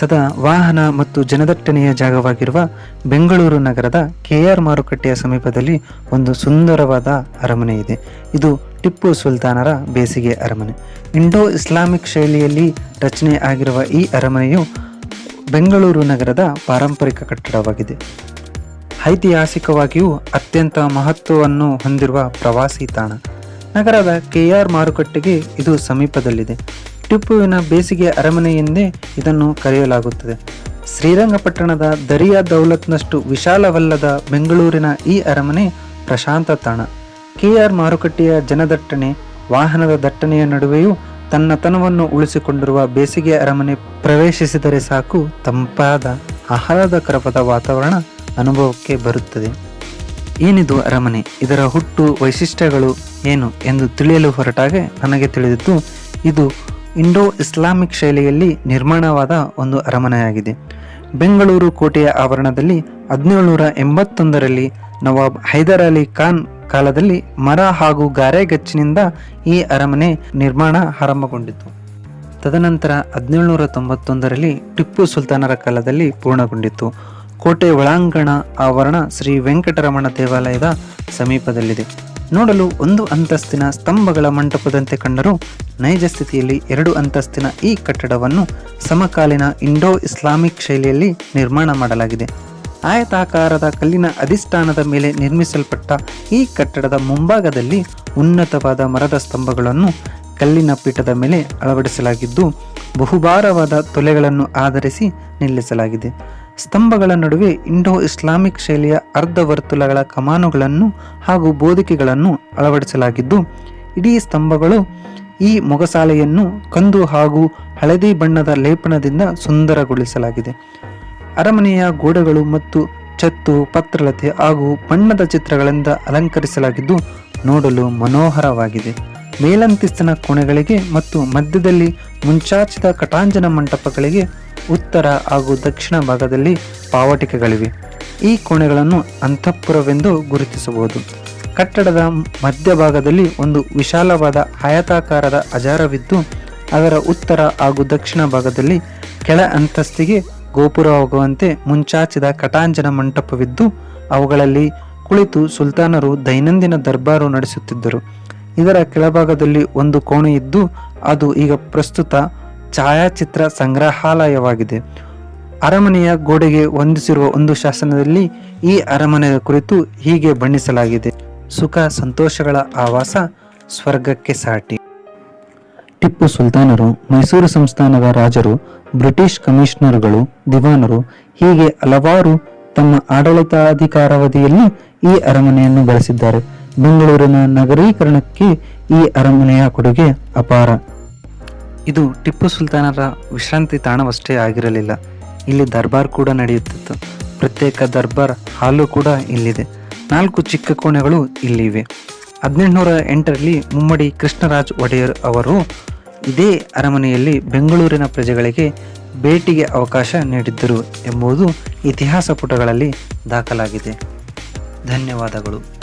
ಸದಾ ವಾಹನ ಮತ್ತು ಜನದಟ್ಟಣೆಯ ಜಾಗವಾಗಿರುವ ಬೆಂಗಳೂರು ನಗರದ ಕೆಆರ್ ಮಾರುಕಟ್ಟೆಯ ಸಮೀಪದಲ್ಲಿ ಒಂದು ಸುಂದರವಾದ ಅರಮನೆ ಇದೆ. ಇದು ಟಿಪ್ಪು ಸುಲ್ತಾನರ ಬೇಸಿಗೆ ಅರಮನೆ. ಇಂಡೋ ಇಸ್ಲಾಮಿಕ್ ಶೈಲಿಯಲ್ಲಿ ರಚನೆ ಆಗಿರುವ ಈ ಅರಮನೆಯು ಬೆಂಗಳೂರು ನಗರದ ಪಾರಂಪರಿಕ ಕಟ್ಟಡವಾಗಿದೆ. ಐತಿಹಾಸಿಕವಾಗಿಯೂ ಅತ್ಯಂತ ಮಹತ್ವವನ್ನು ಹೊಂದಿರುವ ಪ್ರವಾಸಿ ತಾಣ. ನಗರದ ಕೆಆರ್ ಮಾರುಕಟ್ಟೆಗೆ ಇದು ಸಮೀಪದಲ್ಲಿದೆ. ಟಿಪ್ಪುವಿನ ಬೇಸಿಗೆ ಅರಮನೆ ಎಂದೇ ಇದನ್ನು ಕರೆಯಲಾಗುತ್ತದೆ. ಶ್ರೀರಂಗಪಟ್ಟಣದ ದರಿಯಾ ದೌಲತ್ನಷ್ಟು ವಿಶಾಲವಲ್ಲದ ಬೆಂಗಳೂರಿನ ಈ ಅರಮನೆ ಪ್ರಶಾಂತ ತಾಣ. ಕೆ ಆರ್ ಮಾರುಕಟ್ಟೆಯ ಜನದಟ್ಟಣೆ, ವಾಹನದ ದಟ್ಟಣೆಯ ನಡುವೆಯೂ ತನ್ನತನವನ್ನು ಉಳಿಸಿಕೊಂಡಿರುವ ಬೇಸಿಗೆ ಅರಮನೆ ಪ್ರವೇಶಿಸಿದರೆ ಸಾಕು ತಂಪಾದ ಆಹ್ಲಾದಕರವಾದ ವಾತಾವರಣ ಅನುಭವಕ್ಕೆ ಬರುತ್ತದೆ. ಏನಿದು ಅರಮನೆ? ಇದರ ಹುಟ್ಟು ವೈಶಿಷ್ಟ್ಯಗಳು ಏನು ಎಂದು ತಿಳಿಯಲು ಹೊರಟಾಗೆ ನನಗೆ ತಿಳಿದಿದ್ದು, ಇದು ಇಂಡೋ ಇಸ್ಲಾಮಿಕ್ ಶೈಲಿಯಲ್ಲಿ ನಿರ್ಮಾಣವಾದ ಒಂದು ಅರಮನೆಯಾಗಿದೆ. ಬೆಂಗಳೂರು ಕೋಟೆಯ ಆವರಣದಲ್ಲಿ ಹದಿನೇಳುನೂರ ಎಂಬತ್ತೊಂದರಲ್ಲಿ ನವಾಬ್ ಹೈದರ್ ಅಲಿ ಖಾನ್ ಕಾಲದಲ್ಲಿ ಮರ ಹಾಗೂ ಗಾರೆಗಚ್ಚಿನಿಂದ ಈ ಅರಮನೆ ನಿರ್ಮಾಣ ಆರಂಭಗೊಂಡಿತು. ತದನಂತರ ಹದಿನೇಳುನೂರ ತೊಂಬತ್ತೊಂದರಲ್ಲಿ ಟಿಪ್ಪು ಸುಲ್ತಾನರ ಕಾಲದಲ್ಲಿ ಪೂರ್ಣಗೊಂಡಿತು. ಕೋಟೆ ಒಳಾಂಗಣ ಆವರಣ ಶ್ರೀ ವೆಂಕಟರಮಣ ದೇವಾಲಯದ ಸಮೀಪದಲ್ಲಿದೆ. ನೋಡಲು ಒಂದು ಅಂತಸ್ತಿನ ಸ್ತಂಭಗಳ ಮಂಟಪದಂತೆ ಕಂಡರೂ ನೈಜ ಸ್ಥಿತಿಯಲ್ಲಿ ಎರಡು ಅಂತಸ್ತಿನ ಈ ಕಟ್ಟಡವನ್ನು ಸಮಕಾಲೀನ ಇಂಡೋ ಇಸ್ಲಾಮಿಕ್ ಶೈಲಿಯಲ್ಲಿ ನಿರ್ಮಾಣ ಮಾಡಲಾಗಿದೆ. ಆಯತಾಕಾರದ ಕಲ್ಲಿನ ಅಧಿಷ್ಠಾನದ ಮೇಲೆ ನಿರ್ಮಿಸಲ್ಪಟ್ಟ ಈ ಕಟ್ಟಡದ ಮುಂಭಾಗದಲ್ಲಿ ಉನ್ನತವಾದ ಮರದ ಸ್ತಂಭಗಳನ್ನು ಕಲ್ಲಿನ ಪೀಠದ ಮೇಲೆ ಅಳವಡಿಸಲಾಗಿದ್ದು, ಬಹುಭಾರವಾದ ತೊಲೆಗಳನ್ನು ಆಧರಿಸಿ ನಿಲ್ಲಿಸಲಾಗಿದೆ. ಸ್ತಂಭಗಳ ನಡುವೆ ಇಂಡೋ ಇಸ್ಲಾಮಿಕ್ ಶೈಲಿಯ ಅರ್ಧ ವರ್ತುಲಗಳ ಕಮಾನುಗಳನ್ನು ಹಾಗೂ ಬೋಧಿಕೆಗಳನ್ನು ಅಳವಡಿಸಲಾಗಿದ್ದು, ಇಡೀ ಸ್ತಂಭಗಳು ಈ ಮೊಗಸಾಲೆಯನ್ನು ಕಂದು ಹಾಗೂ ಹಳದಿ ಬಣ್ಣದ ಲೇಪನದಿಂದ ಸುಂದರಗೊಳಿಸಲಾಗಿದೆ. ಅರಮನೆಯ ಗೋಡೆಗಳು ಮತ್ತು ಛತ್ತು, ಪತ್ರಲತೆ ಹಾಗೂ ಬಣ್ಣದ ಚಿತ್ರಗಳಿಂದ ಅಲಂಕರಿಸಲಾಗಿದ್ದು ನೋಡಲು ಮನೋಹರವಾಗಿದೆ. ಮೇಲಂತಿಸ್ತನ ಕೋಣೆಗಳಿಗೆ ಮತ್ತು ಮಧ್ಯದಲ್ಲಿ ಮುಂಚಾಚಿದ ಕಟಾಂಜನ ಮಂಟಪಗಳಿಗೆ ಉತ್ತರ ಹಾಗೂ ದಕ್ಷಿಣ ಭಾಗದಲ್ಲಿ ಪಾವಟಿಕೆಗಳಿವೆ. ಈ ಕೋಣೆಗಳನ್ನು ಅಂತಃಪುರವೆಂದು ಗುರುತಿಸಬಹುದು. ಕಟ್ಟಡದ ಮಧ್ಯಭಾಗದಲ್ಲಿ ಒಂದು ವಿಶಾಲವಾದ ಆಯತಾಕಾರದ ಅಜಾರವಿದ್ದು, ಅದರ ಉತ್ತರ ಹಾಗೂ ದಕ್ಷಿಣ ಭಾಗದಲ್ಲಿ ಕೆಳ ಅಂತಸ್ತಿಗೆ ಗೋಪುರವಾಗುವಂತೆ ಮುಂಚಾಚಿದ ಕಟಾಂಜನ ಮಂಟಪವಿದ್ದು, ಅವುಗಳಲ್ಲಿ ಕುಳಿತು ಸುಲ್ತಾನರು ದೈನಂದಿನ ದರ್ಬಾರು ನಡೆಸುತ್ತಿದ್ದರು. ಇದರ ಕೆಳಭಾಗದಲ್ಲಿ ಒಂದು ಕೋಣೆ ಇದ್ದು ಅದು ಈಗ ಪ್ರಸ್ತುತ ಛಾಯಾಚಿತ್ರ ಸಂಗ್ರಹಾಲಯವಾಗಿದೆ. ಅರಮನೆಯ ಗೋಡೆಗೆ ಹೊಂದಿಸಿರುವ ಒಂದು ಶಾಸನದಲ್ಲಿ ಈ ಅರಮನೆಯ ಕುರಿತು ಹೀಗೆ ಬಣ್ಣಿಸಲಾಗಿದೆ. ಸುಖ ಸಂತೋಷಗಳ ಆವಾಸ ಸ್ವರ್ಗಕ್ಕೆ ಸಾಟಿ. ಟಿಪ್ಪು ಸುಲ್ತಾನರು, ಮೈಸೂರು ಸಂಸ್ಥಾನದ ರಾಜರು, ಬ್ರಿಟಿಷ್ ಕಮಿಷನರ್ಗಳು, ದಿವಾನರು ಹೀಗೆ ಹಲವಾರು ತಮ್ಮ ಆಡಳಿತಾಧಿಕಾರಾವಧಿಯಲ್ಲಿ ಈ ಅರಮನೆಯನ್ನು ಬಳಸಿದ್ದಾರೆ. ಬೆಂಗಳೂರಿನ ನಗರೀಕರಣಕ್ಕೆ ಈ ಅರಮನೆಯ ಕೊಡುಗೆ ಅಪಾರ. ಇದು ಟಿಪ್ಪು ಸುಲ್ತಾನರ ವಿಶ್ರಾಂತಿ ತಾಣವಷ್ಟೇ ಆಗಿರಲಿಲ್ಲ. ಇಲ್ಲಿ ದರ್ಬಾರ್ ಕೂಡ ನಡೆಯುತ್ತಿತ್ತು. ಪ್ರತ್ಯೇಕ ದರ್ಬಾರ್ ಹಾಲು ಕೂಡ ಇಲ್ಲಿದೆ. ನಾಲ್ಕು ಚಿಕ್ಕ ಕೋಣೆಗಳು ಇಲ್ಲಿವೆ. ಹದಿನೆಂಟುನೂರ ಎಂಟರಲ್ಲಿ ಮುಮ್ಮಡಿ ಕೃಷ್ಣರಾಜ್ ಒಡೆಯರ್ ಅವರು ಇದೇ ಅರಮನೆಯಲ್ಲಿ ಬೆಂಗಳೂರಿನ ಪ್ರಜೆಗಳಿಗೆ ಭೇಟಿಗೆ ಅವಕಾಶ ನೀಡಿದ್ದರು ಎಂಬುದು ಇತಿಹಾಸ ಪುಟಗಳಲ್ಲಿ ದಾಖಲಾಗಿದೆ. ಧನ್ಯವಾದಗಳು.